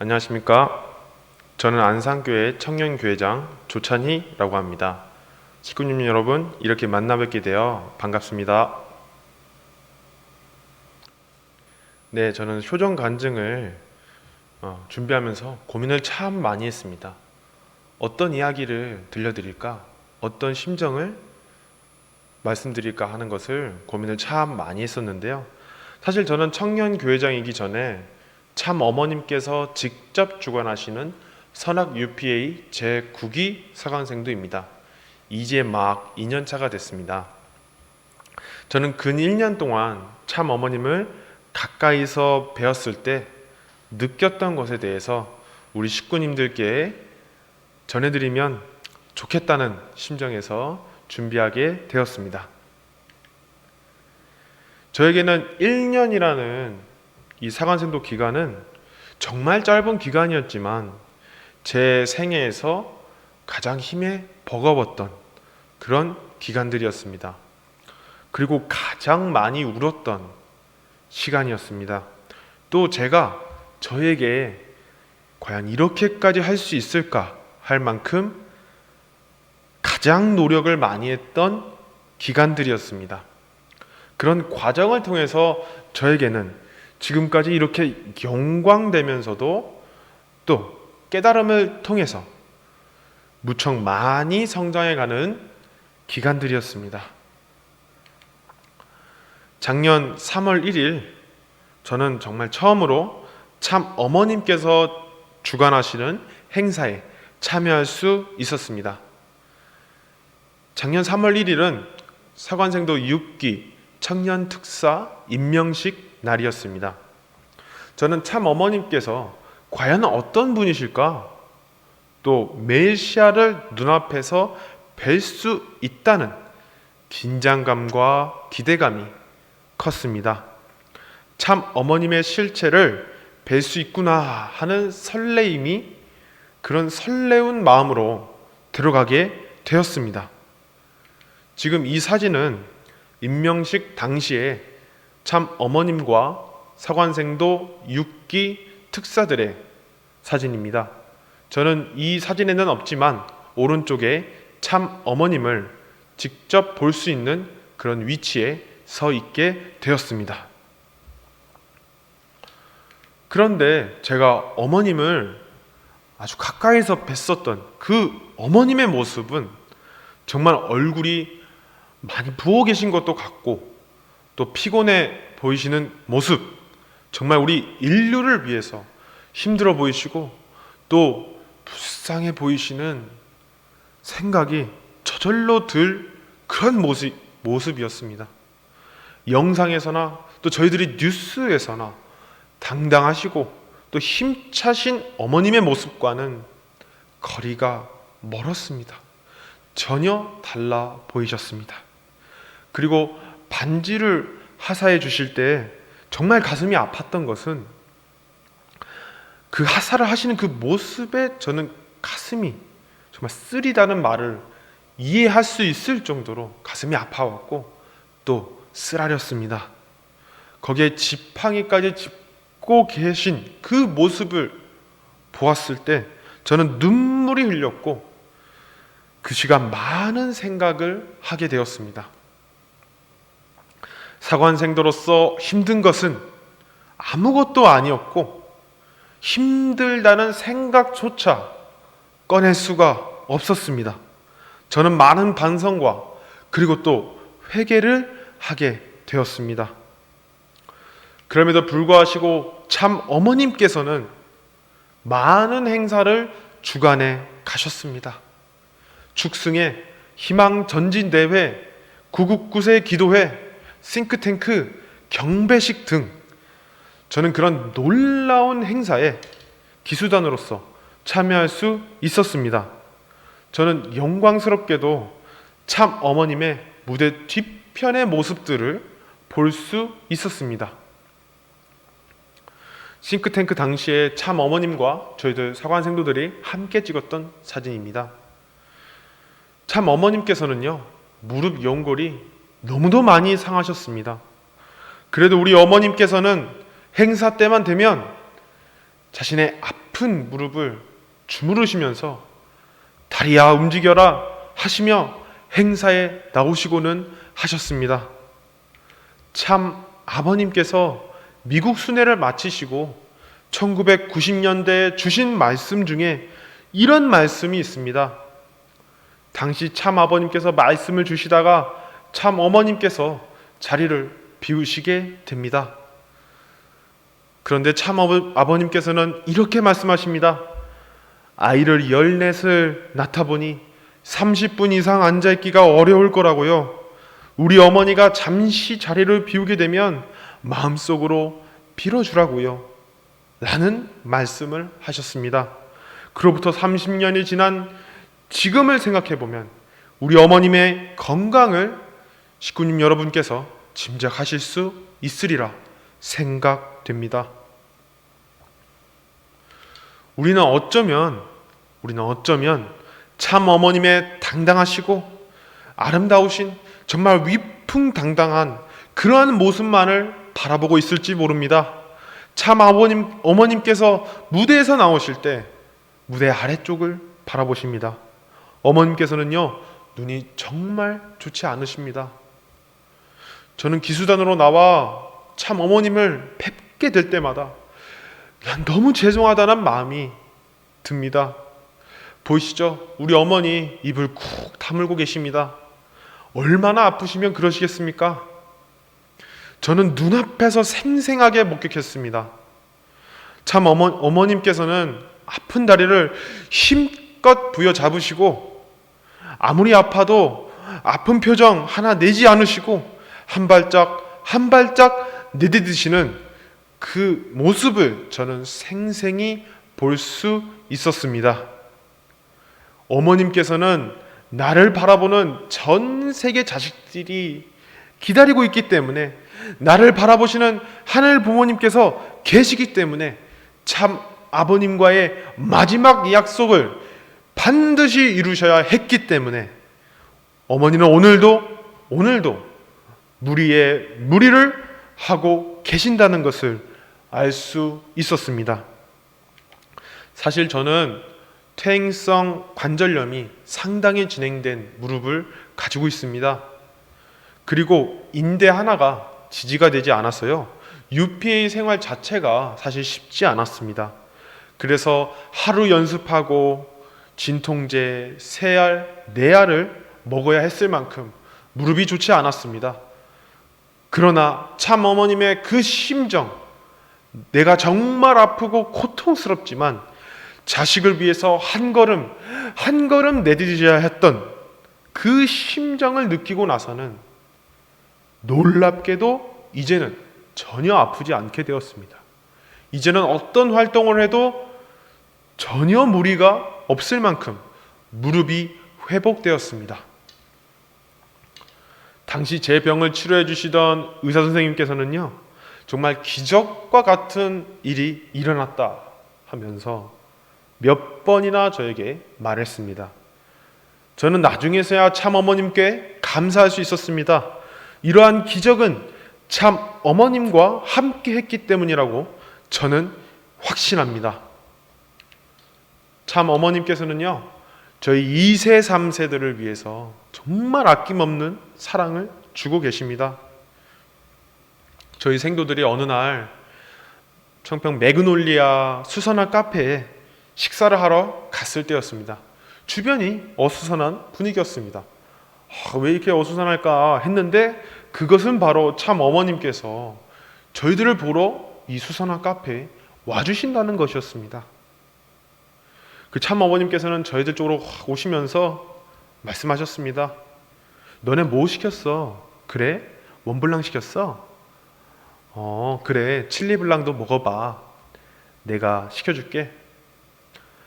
안녕하십니까. 저는 안산교회 청년교회장 조찬희라고 합니다. 식구님 여러분, 이렇게 만나 뵙게 되어 반갑습니다. 네, 저는 효정 간증을 어, 준비하면서 고민을 참 많이 했습니다. 어떤 이야기를 들려드릴까? 어떤 심정을 말씀드릴까 하는 것을 고민을 참 많이 했었는데요. 사실 저는 청년 교회장이기 전에 참 어머님께서 직접 주관하시는 선악 UPA 제 9기 사관생도입니다. 이제 막 2년 차가 됐습니다. 저는 근 1년 동안 참 어머님을 가까이서 배웠을 때 느꼈던 것에 대해서 우리 식구님들께 전해드리면 좋겠다는 심정에서 준비하게 되었습니다. 저에게는 1년이라는 이 사관생도 기간은 정말 짧은 기간이었지만 제 생애에서 가장 힘에 버거웠던 그런 기간들이었습니다. 그리고 가장 많이 울었던 시간이었습니다. 또 제가 저에게 과연 이렇게까지 할 수 있을까 할 만큼 가장 노력을 많이 했던 기간들이었습니다. 그런 과정을 통해서 저에게는 지금까지 이렇게 영광되면서도 또 깨달음을 통해서 무척 많이 성장해가는 기간들이었습니다. 작년 3월 1일 저는 정말 처음으로 참 어머님께서 주관하시는 행사에 참여할 수 있었습니다. 작년 3월 1일은 사관생도 6기 청년 특사 임명식 날이었습니다. 저는 참 어머님께서 과연 어떤 분이실까? 또 메시아를 눈앞에서 뵐 수 있다는 긴장감과 기대감이 컸습니다. 참 어머님의 실체를 뵐 수 있구나 하는 설레임이 그런 설레운 마음으로 들어가게 되었습니다. 지금 이 사진은 임명식 당시에 참 어머님과 사관생도 6기 특사들의 사진입니다. 저는 이 사진에는 없지만 오른쪽에 참 어머님을 직접 볼 수 있는 그런 위치에 서 있게 되었습니다. 그런데 제가 어머님을 아주 가까이서 뵀었던 그 어머님의 모습은 정말 얼굴이 많이 부어 계신 것도 같고 또 피곤해 보이시는 모습 정말 우리 인류를 위해서 힘들어 보이시고 또 불쌍해 보이시는 생각이 저절로 들 그런 모습, 모습이었습니다. 영상에서나 또 저희들이 뉴스에서나 당당하시고 또 힘차신 어머님의 모습과는 거리가 멀었습니다. 전혀 달라 보이셨습니다. 그리고 반지를 하사해 주실 때 정말 가슴이 아팠던 것은 그 하사를 하시는 그 모습에 저는 가슴이 정말 쓰리다는 말을 이해할 수 있을 정도로 가슴이 아파왔고 또 쓰라렸습니다. 거기에 지팡이까지 짚고 계신 그 모습을 보았을 때 저는 눈물이 흘렸고 그 시간 많은 생각을 하게 되었습니다. 사관생도로서 힘든 것은 아무것도 아니었고 힘들다는 생각조차 꺼낼 수가 없었습니다. 저는 많은 반성과 그리고 또 회개를 하게 되었습니다. 그럼에도 불구하시고 참 어머님께서는 많은 행사를 주관해 가셨습니다. 축승회, 희망 전진 대회, 구국구세 기도회, 싱크탱크, 경배식 등 저는 그런 놀라운 행사에 기수단으로서 참여할 수 있었습니다. 저는 영광스럽게도 참 어머님의 무대 뒤편의 모습들을 볼 수 있었습니다. 싱크탱크 당시에 참 어머님과 저희들 사관생도들이 함께 찍었던 사진입니다. 참 어머님께서는요, 무릎 연골이 너무도 많이 상하셨습니다. 그래도 우리 어머님께서는 행사 때만 되면 자신의 아픈 무릎을 주무르시면서 다리야 움직여라 하시며 행사에 나오시고는 하셨습니다. 참 아버님께서 미국 순회를 마치시고 1990년대에 주신 말씀 중에 이런 말씀이 있습니다. 당시 참 아버님께서 말씀을 주시다가 참 어머님께서 자리를 비우시게 됩니다. 그런데 참 아버님께서는 이렇게 말씀하십니다. 아이를 열넷을 낳다 보니 30분 이상 앉아있기가 어려울 거라고요. 우리 어머니가 잠시 자리를 비우게 되면 마음속으로 빌어주라고요. 라는 말씀을 하셨습니다. 그로부터 30년이 지난 지금을 생각해 보면 우리 어머님의 건강을 식구님 여러분께서 짐작하실 수 있으리라 생각됩니다. 우리는 어쩌면 우리는 어쩌면 참 어머님의 당당하시고 아름다우신 정말 위풍당당한 그러한 모습만을 바라보고 있을지 모릅니다. 참 아버님 어머님께서 무대에서 나오실 때 무대 아래쪽을 바라보십니다. 어머님께서는요 눈이 정말 좋지 않으십니다. 저는 기수단으로 나와 참 어머님을 뵙게 될 때마다 난 너무 죄송하다는 마음이 듭니다. 보이시죠? 우리 어머니 입을 쿡 다물고 계십니다. 얼마나 아프시면 그러시겠습니까? 저는 눈앞에서 생생하게 목격했습니다. 참 어머, 어머님께서는 아픈 다리를 힘껏 부여잡으시고 아무리 아파도 아픈 표정 하나 내지 않으시고 한 발짝 한 발짝 내디디시는 그 모습을 저는 생생히 볼 수 있었습니다. 어머님께서는 나를 바라보는 전 세계 자식들이 기다리고 있기 때문에 나를 바라보시는 하늘 부모님께서 계시기 때문에 참 아버님과의 마지막 약속을 반드시 이루셔야 했기 때문에 어머니는 오늘도 오늘도 무리의 무리를 하고 계신다는 것을 알 수 있었습니다. 사실 저는 퇴행성 관절염이 상당히 진행된 무릎을 가지고 있습니다. 그리고 인대 하나가 지지가 되지 않았어요. UPA 생활 자체가 사실 쉽지 않았습니다. 그래서 하루 연습하고 진통제, 세 알, 네 알을 먹어야 했을 만큼 무릎이 좋지 않았습니다. 그러나 참 어머님의 그 심정, 내가 정말 아프고 고통스럽지만 자식을 위해서 한 걸음, 한 걸음 내디뎌야 했던 그 심정을 느끼고 나서는 놀랍게도 이제는 전혀 아프지 않게 되었습니다. 이제는 어떤 활동을 해도 전혀 무리가 없을 만큼 무릎이 회복되었습니다. 당시 제 병을 치료해 주시던 의사 선생님께서는요, 정말 기적과 같은 일이 일어났다 하면서 몇 번이나 저에게 말했습니다. 저는 나중에서야 참 어머님께 감사할 수 있었습니다. 이러한 기적은 참 어머님과 함께 했기 때문이라고 저는 확신합니다. 참 어머님께서는요, 저희 2세, 3세들을 위해서 정말 아낌없는 사랑을 주고 계십니다. 저희 생도들이 어느 날 청평 매그놀리아 수선화 카페에 식사를 하러 갔을 때였습니다. 주변이 어수선한 분위기였습니다. 아, 왜 이렇게 어수선할까 했는데 그것은 바로 참 어머님께서 저희들을 보러 이 수선화 카페에 와주신다는 것이었습니다. 그 참 어머님께서는 저희들 쪽으로 확 오시면서 말씀하셨습니다. 너네 뭐 시켰어? 그래? 원블랑 시켰어? 어, 그래. 칠리블랑도 먹어봐. 내가 시켜줄게.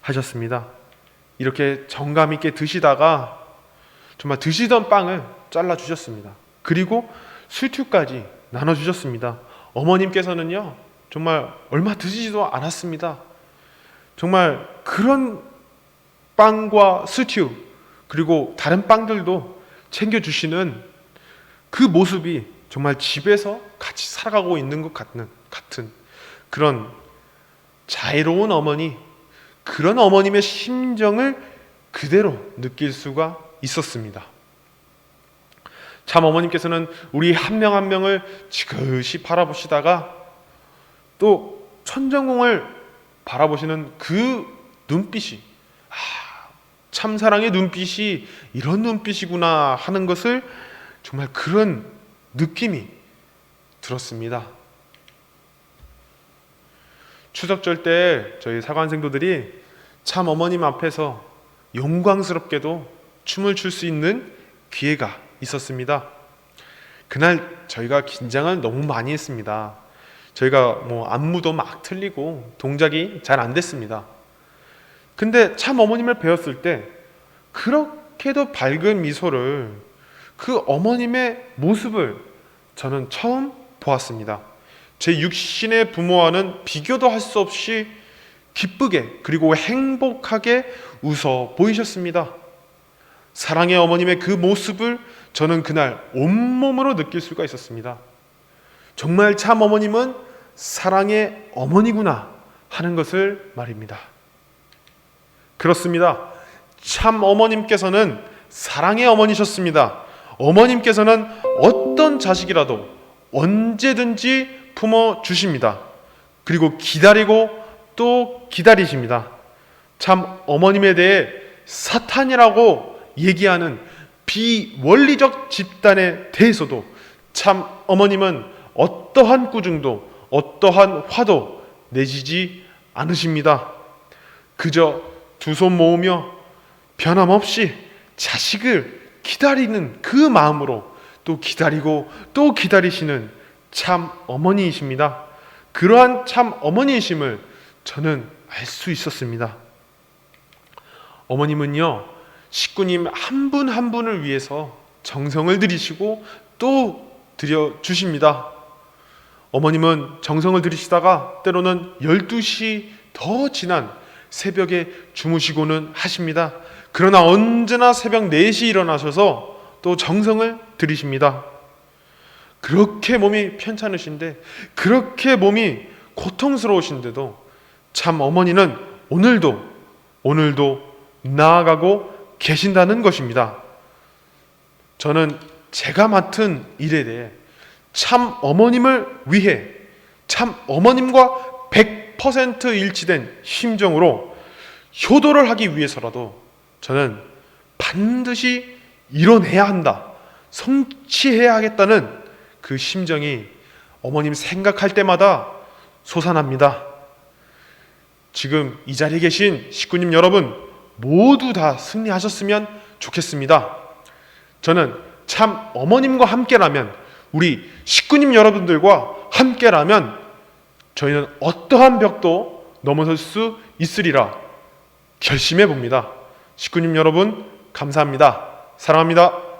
하셨습니다. 이렇게 정감 있게 드시다가 정말 드시던 빵을 잘라 주셨습니다. 그리고 술투까지 나눠 주셨습니다. 어머님께서는요, 정말 얼마 드시지도 않았습니다. 정말 그런 빵과 스튜 그리고 다른 빵들도 챙겨 주시는 그 모습이 정말 집에서 같이 살아가고 있는 것 같은 같은 그런 자애로운 어머니 그런 어머님의 심정을 그대로 느낄 수가 있었습니다. 참 어머님께서는 우리 한 명 한 명을 지그시 바라보시다가 또 천정궁을 바라보시는 그 눈빛이 아, 참 사랑의 눈빛이 이런 눈빛이구나 하는 것을 정말 그런 느낌이 들었습니다. 추석절 때 저희 사관생도들이 참 어머님 앞에서 영광스럽게도 춤을 출 수 있는 기회가 있었습니다. 그날 저희가 긴장을 너무 많이 했습니다. 저희가 뭐 안무도 막 틀리고 동작이 잘 안 됐습니다. 근데 참 어머님을 배웠을 때 그렇게도 밝은 미소를 그 어머님의 모습을 저는 처음 보았습니다. 제 육신의 부모와는 비교도 할 수 없이 기쁘게 그리고 행복하게 웃어 보이셨습니다. 사랑의 어머님의 그 모습을 저는 그날 온몸으로 느낄 수가 있었습니다. 정말 참 어머님은 사랑의 어머니구나 하는 것을 말입니다. 그렇습니다. 참 어머님께서는 사랑의 어머니셨습니다. 어머님께서는 어떤 자식이라도 언제든지 품어 주십니다. 그리고 기다리고 또 기다리십니다. 참 어머님에 대해 사탄이라고 얘기하는 비원리적 집단에 대해서도 참 어머님은 어떠한 꾸중도 어떠한 화도 내지지 않으십니다. 그저 두 손 모으며 변함없이 자식을 기다리는 그 마음으로 또 기다리고 또 기다리시는 참 어머니이십니다. 그러한 참 어머니이심을 저는 알 수 있었습니다. 어머님은요, 식구님 한 분 한 분을 위해서 정성을 들이시고 또 드려 주십니다. 어머님은 정성을 들이시다가 때로는 12시 더 지난 새벽에 주무시고는 하십니다. 그러나 언제나 새벽 4시 일어나셔서 또 정성을 들이십니다. 그렇게 몸이 편찮으신데 그렇게 몸이 고통스러우신데도 참 어머니는 오늘도 오늘도 나아가고 계신다는 것입니다. 저는 제가 맡은 일에 대해 참 어머님을 위해 참 어머님과 100% 일치된 심정으로 효도를 하기 위해서라도 저는 반드시 이뤄내야 한다. 성취해야 하겠다는 그 심정이 어머님 생각할 때마다 솟아납니다. 지금 이 자리에 계신 식구님 여러분 모두 다 승리하셨으면 좋겠습니다. 저는 참 어머님과 함께라면 우리 식구님 여러분들과 함께라면 저희는 어떠한 벽도 넘어설 수 있으리라 결심해 봅니다. 식구님 여러분 감사합니다. 사랑합니다.